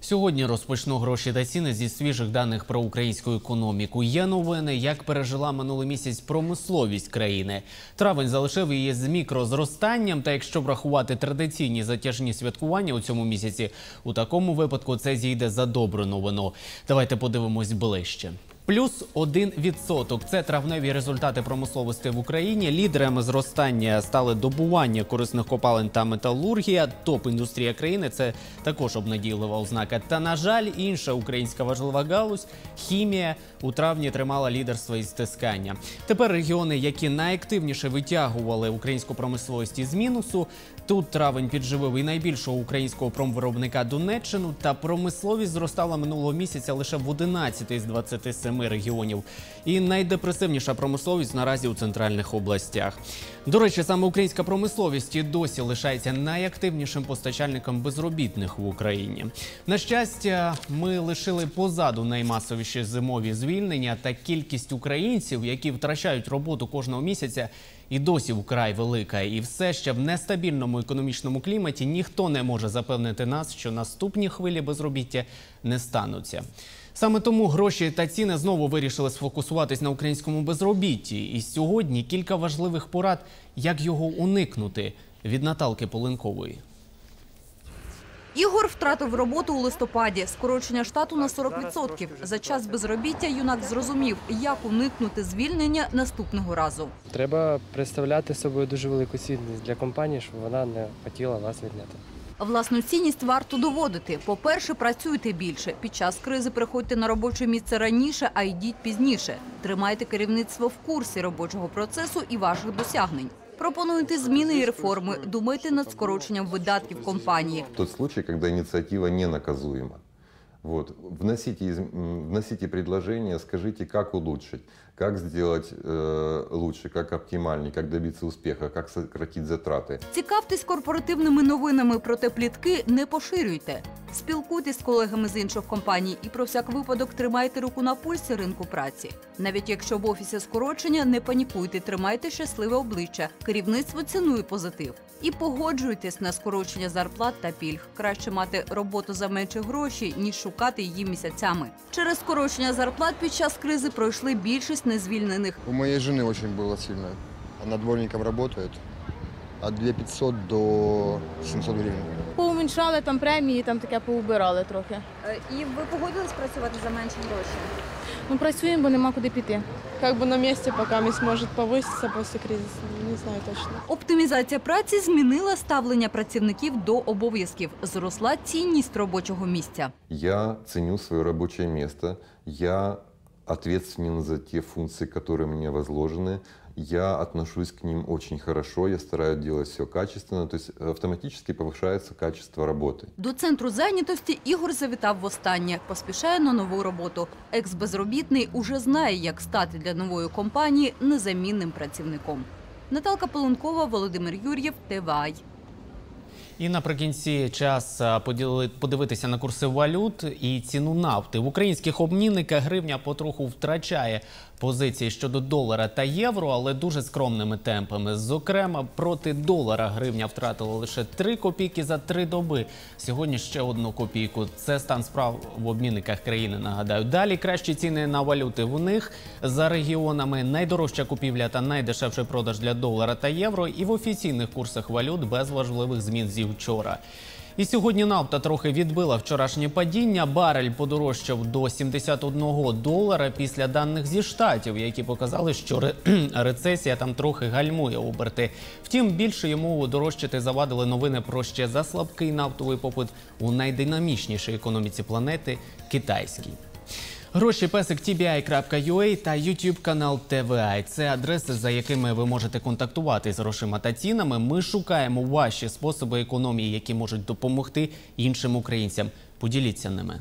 Сьогодні розпочну гроші та ціни зі свіжих даних про українську економіку. Є новини, як пережила минулий місяць промисловість країни. Травень залишив її з мікрозростанням. Та якщо врахувати традиційні затяжні святкування у цьому місяці, у такому випадку це зійде за добру новину. Давайте подивимось ближче. Плюс 1%. Це травневі результати промисловості в Україні. Лідерами зростання стали добування корисних копалин та металургія. Топ-індустрія країни це також обнадійлива ознака. Та на жаль, інша українська важлива галузь хімія у травні тримала лідерство із стискання. Тепер регіони, які найактивніше витягували українську промисловість із мінусу. Тут травень підживив і найбільшого українського промвиробника Донеччину. Та промисловість зростала минулого місяця лише в 11 із 27 регіонів. І найдепресивніша промисловість наразі у центральних областях. До речі, саме українська промисловість і досі лишається найактивнішим постачальником безробітних в Україні. На щастя, ми лишили позаду наймасовіші зимові звільнення та кількість українців, які втрачають роботу кожного місяця. І досі вкрай велика, і все ще в нестабільному економічному кліматі ніхто не може запевнити нас, що наступні хвилі безробіття не стануться. Саме тому гроші та ціни знову вирішили сфокусуватись на українському безробітті. І сьогодні кілька важливих порад, як його уникнути від Наталки Поленкової. Ігор втратив роботу у листопаді. Скорочення штату на 40%. За час безробіття юнак зрозумів, як уникнути звільнення наступного разу. Треба представляти собою дуже велику цінність для компанії, щоб вона не хотіла вас відняти. Власну цінність варто доводити. По-перше, працюйте більше. Під час кризи приходьте на робоче місце раніше, а йдіть пізніше. Тримайте керівництво в курсі робочого процесу і ваших досягнень. Пропонуйте зміни і реформи. Думайте над скороченням видатків компанії. тот случай, коли ініціатива не наказуема. Вот. Вносите, вносите предложения, скажите, как улучшить, как сделать э, лучше, как оптимальнее, как добиться успеха, как сократить затраты. Цікавтесь корпоративними новинами, проте плітки не поширюйте. Спілкуйтесь з колегами з інших компаній і про всяк випадок тримайте руку на пульсі ринку праці. Навіть якщо в офісі скорочення, не панікуйте, тримайте щасливе обличчя. Керівництво цінує позитив. І погоджуйтесь на скорочення зарплат та пільг. Краще мати роботу за менші гроші, ніж шукати її місяцями. Через скорочення зарплат під час кризи пройшли більшість незвільнених. У моей жены очень было сильно. Она дворником работает. От 2500 до 700 гривен. Поуміншали там премії, там таке поубирали трохи. Е, І ви погодились працювати за менші гроші? Ну працюємо, бо нема куди піти. как бы на месте, пока не сможет повыситься после кризиса. Не знаю точно. Оптимізація праці змінила ставлення працівників до обов'язків. Зросла цінність робочого місця. Я ценю свое рабочее место, я ответственен за те функции, которые мне возложены, я отношусь к ним очень хорошо, я стараюсь делать все качественно, то есть автоматически повышается качество работы. До центру зайнятості Ігор завітав востаннє. Поспішає на нову роботу. Екс-безробітний уже знає, як стати для нової компанії незамінним працівником. Наталка Полонкова, Володимир Юр'єв, ТВАЙ. І наприкінці час поділи- подивитися на курси валют і ціну нафти. В українських обмінниках гривня потроху втрачає позиції щодо долара та євро, але дуже скромними темпами. Зокрема, проти долара гривня втратила лише 3 копійки за 3 доби. Сьогодні ще одну копійку. Це стан справ в обмінниках країни. Нагадаю, далі кращі ціни на валюти в них за регіонами. Найдорожча купівля та найдешевший продаж для долара та євро. І в офіційних курсах валют без важливих змін зі вчора. І сьогодні нафта трохи відбила вчорашнє падіння. Барель подорожчав до 71 долара після даних зі штатів, які показали, що ре- рецесія там трохи гальмує оберти. Втім, більше йому дорожчати завадили новини про ще заслабкий нафтовий попит у найдинамічнішій економіці планети китайській. Гроші песик TBI.ua та YouTube канал TVI. Це адреси, за якими ви можете контактувати з грошима та цінами. Ми шукаємо ваші способи економії, які можуть допомогти іншим українцям. Поділіться ними.